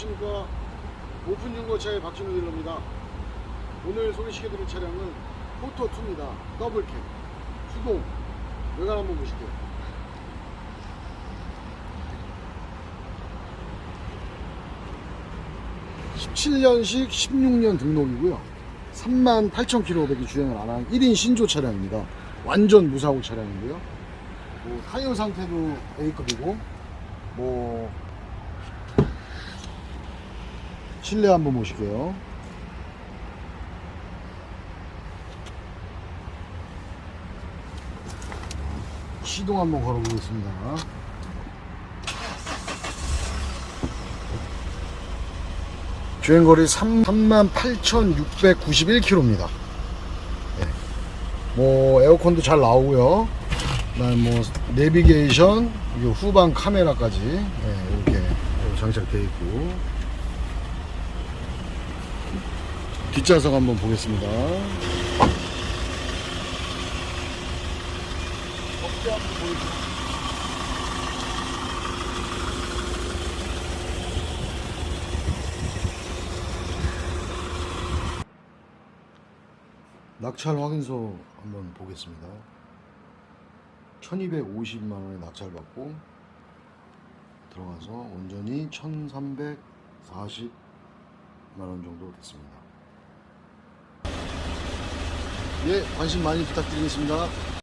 안녕하십니까 오픈중고차의 박준우 딜러입니다. 오늘 소개시켜드릴 차량은 포토2입니다. 더블캡 수동. 외관 한번 보실게요. (17년식) (16년) 등록이고요. 38,000km밖에 주행을 안 한 1인 신조 차량입니다. 완전 무사고 차량인데요. 뭐, 타이어 상태도 A급이고 뭐 실내 한번 보실게요. 시동 한번 걸어보겠습니다. 주행거리 38,691km입니다. 네. 뭐 에어컨도 잘 나오고요. 뭐 내비게이션, 후방 카메라까지 네, 이렇게 장착되어 있고 뒷좌석 한번 보겠습니다. 낙찰 확인서 한번 보겠습니다. 1250만 원에 낙찰 받고 들어가서 온전히 1340만 원 정도 됐습니다. 예, 관심 많이 부탁드리겠습니다.